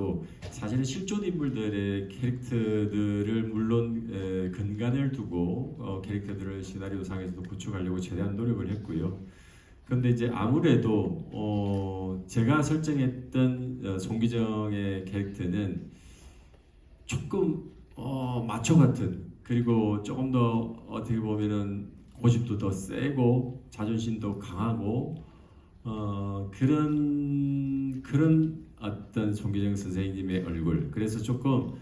중에서도 사실은 실존 인물들의 캐릭터들을 물론 에, 근간을 두고 어, 캐릭터들을 시나리오상에서도 구축하려고 최대한 노력을 했고요. 그런데 이제 아무래도 어, 제가 설정했던 어, 송기정의 캐릭터는 조금 어, 마초 같은 그리고 조금 더 어떻게 보면은 고집도 더 세고 자존심도 강하고 어, 그런 그런 어떤 송기정 선생님의 얼굴 그래서 조금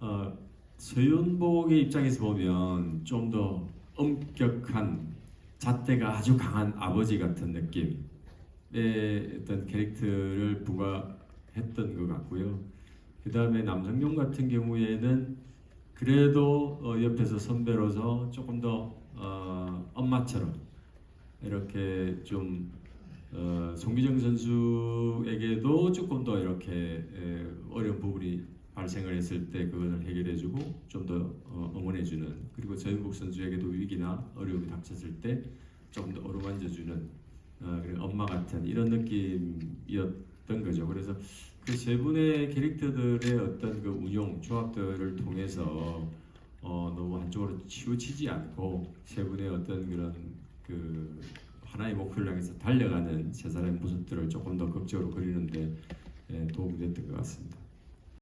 어, 서윤복의 입장에서 보면 좀 더 엄격한 잣대가 아주 강한 아버지 같은 느낌의 어떤 캐릭터를 부과했던 것 같고요. 그 다음에 남성용 같은 경우에는 그래도 어, 옆에서 선배로서 조금 더 어, 엄마처럼 이렇게 좀 어, 송기정 선수에게도 조금 더 이렇게 에, 어려운 부분이 발생을 했을 때 그것을 해결해주고 좀 더 어, 응원해주는 그리고 저윤국 선수에게도 위기나 어려움이 닥쳤을 때 조금 더 어루만져주는 어, 그런 엄마 같은 이런 느낌이었던 거죠. 그래서 그 세 분의 캐릭터들의 어떤 그 운용 조합들을 통해서 어, 너무 한쪽으로 치우치지 않고 세 분의 어떤 그런 그 하나의 목표를 향해서 달려가는 세 사람의 모습들을 조금 더 극적으로 그리는데 예, 도움이 됐던 것 같습니다.